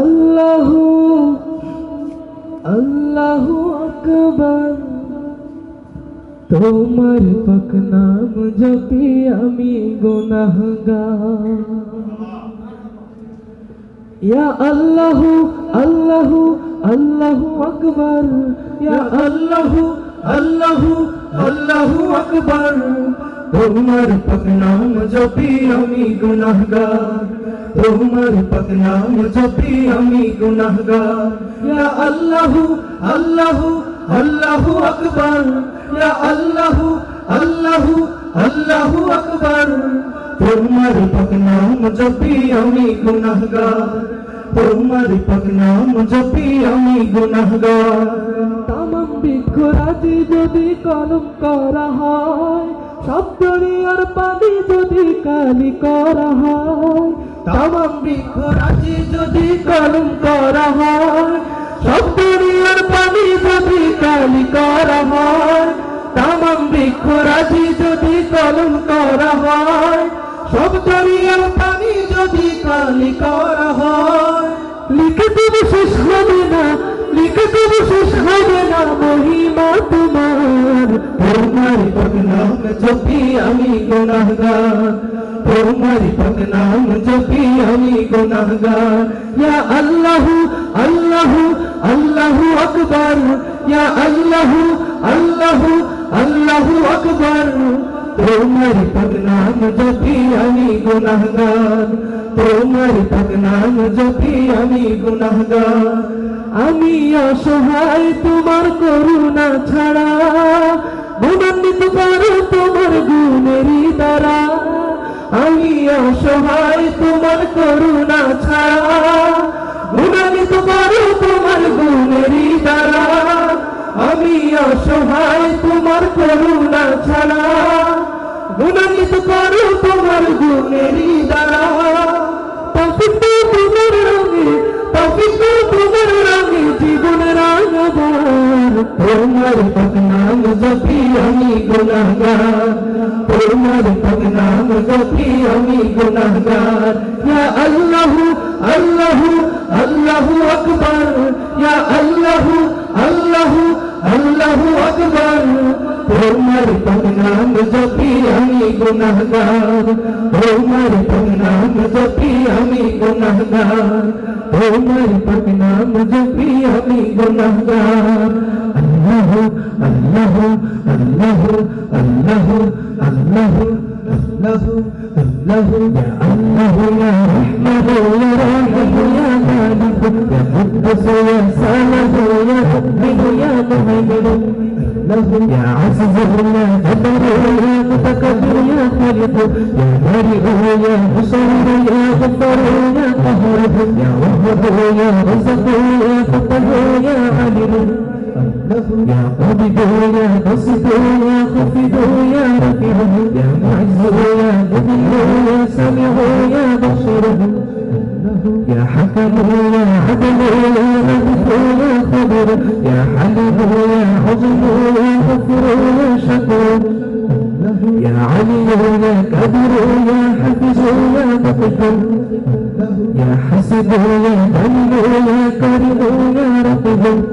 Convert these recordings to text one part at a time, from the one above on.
আল্লাহু আল্লাহু আকবার। তোমার পাক নাম জপি আমি ইয়া আল্লাহু আল্লাহু আল্লাহু আকবার। ইয়া আল্লাহু আল্লাহু আল্লাহু আকবার। তোমার পাক নাম জপি আমি গুনাহগার। তোমার পাক নাম জপি আমি গুনাহগার। আল্লাহু আল্লাহু আল্লাহু আকবার। আল্লাহু আল্লাহু আল্লাহু আকবার। তোমার পাক নাম জপি আমি গুনাহগার। তোমার পাক নাম জপি আমি গুনাহগার। বিক্ষরাজি যদি কলম করা হয়, সব দরিয়ার পানি যদি কালি করা হয় তামাম বিক্ষরাজি যদি কলম করা হয়, সব দরিয়ার পানি যদি কালি করা হয়, তামাম বিক্ষরাজি যদি কলম করা হয়, সব দরিয়ার পানি যদি কালি করা হয়। লিখে দেব শেষ হবে না, লিখে দেব শেষ হবে না, মহিমা তোমার নাম জপি আমি গুনাহগার তোমার নাম জপি আমি গুনাহগার ইয়া আল্লাহু আল্লাহু আল্লাহু আকবার ইয়া আল্লাহু আল্লাহু আল্লাহু আকবার তোমার নাম জপি আমি গুনাহগার তোমার নাম জপি আমি গুনাহগার আমি অসহায় তোমার করুণা ছাড়া গুণান্বিত করো তোমার গুণেরই দ্বারা। আমি অসহায় তোমার করুণা ছাড়া। গুণান্বিত করো তোমার গুণেরই দ্বারা। আমি অসহায় তোমার করুণা ছাড়া। গুণান্বিত করো তোমার গুণেরই দ্বারা। পবিত্র তোমার রঙে পবিত্র তোমার রঙে তোমার নাম জপি আমি গুনাহগার তোমার নাম জপি আমি গুনাহগার ইয়া আল্লাহু আল্লাহু আল্লাহু আকবার ইয়া আল্লাহু আল্লাহু আল্লাহু আকবার عمر پنام زبی ہمی گنہگار عمر پنام زبی ہمی گنہگار عمر پنام زبی ہمی گنہگار اللہ اللہ اللہ اللہ اللہ اللہ اللہ یا اللہ یا رحمت یا رحمت یا غالب یا مقدس یا سالح یا محمد يا عزيز يا جبر يا متكبر يا خالق يا بارئ يا مصور يا غفار يا قهر يا وهاب يا رزق يا فتح يا عليم يا قابض يا باسط يا خفض يا رفيع يا معز يا مذل يا سميع يا بصير. يا حكم يا عدل يا لطف يا خبير يا حليم يا عظيم يا غفور يا شكور يا علي يا كبير يا حفيظ يا مقتل يا حسب يا دليل يا كريم يا رقيب.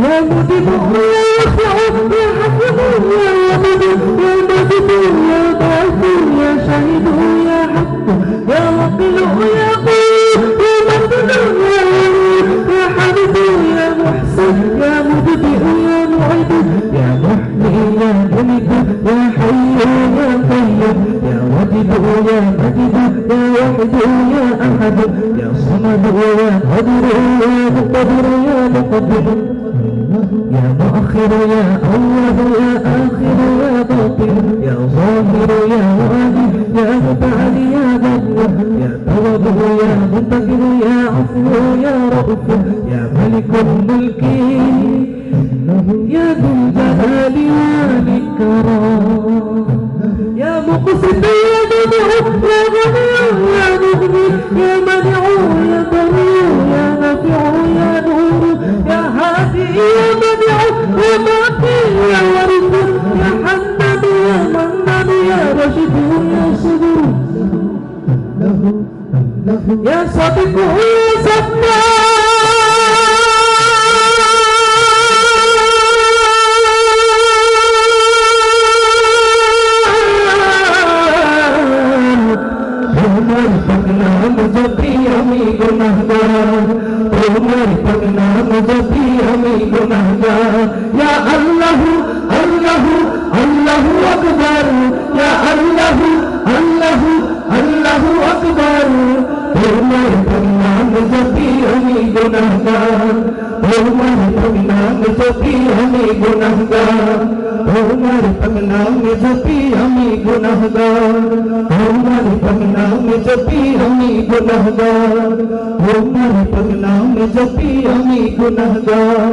يا مجيب يا يخلع يا حفظ يا ومد يا باعث يا ودد يا مجد يا واحد يا أحد. يا صمد يا قدر يا مقتدر يا مقدم يا مؤخر يا أول يا آخر يا باطن. يا ظاهر يا واجب يا متعال يا ذل يا تواب يا منتقم يا عفو يا رؤوف. يا ملك الملك. يا ذو الجلال والإكرام. يا مقسط يا منع يا غني يا مغني يا منع يا ضري يا نافع يا نور يا هادي يا منع يا معطي يا ورث يا حنان يا منان يا رشيد يا صبور يا صادق يا ہم جبھی ہمیں گناہ گار یا اللہ اللہ اللہ اکبر، یا اللہ اللہ اللہ اکبر بھومر بھگنان جبھی ہمیں گناہ گار بھومر بھگنان جبھی ہمیں گناہ گار بھومر بھگنان جبھی ہمیں گناہ گار जपी हमी गुनहगनाम जपी हमी गुनहगार।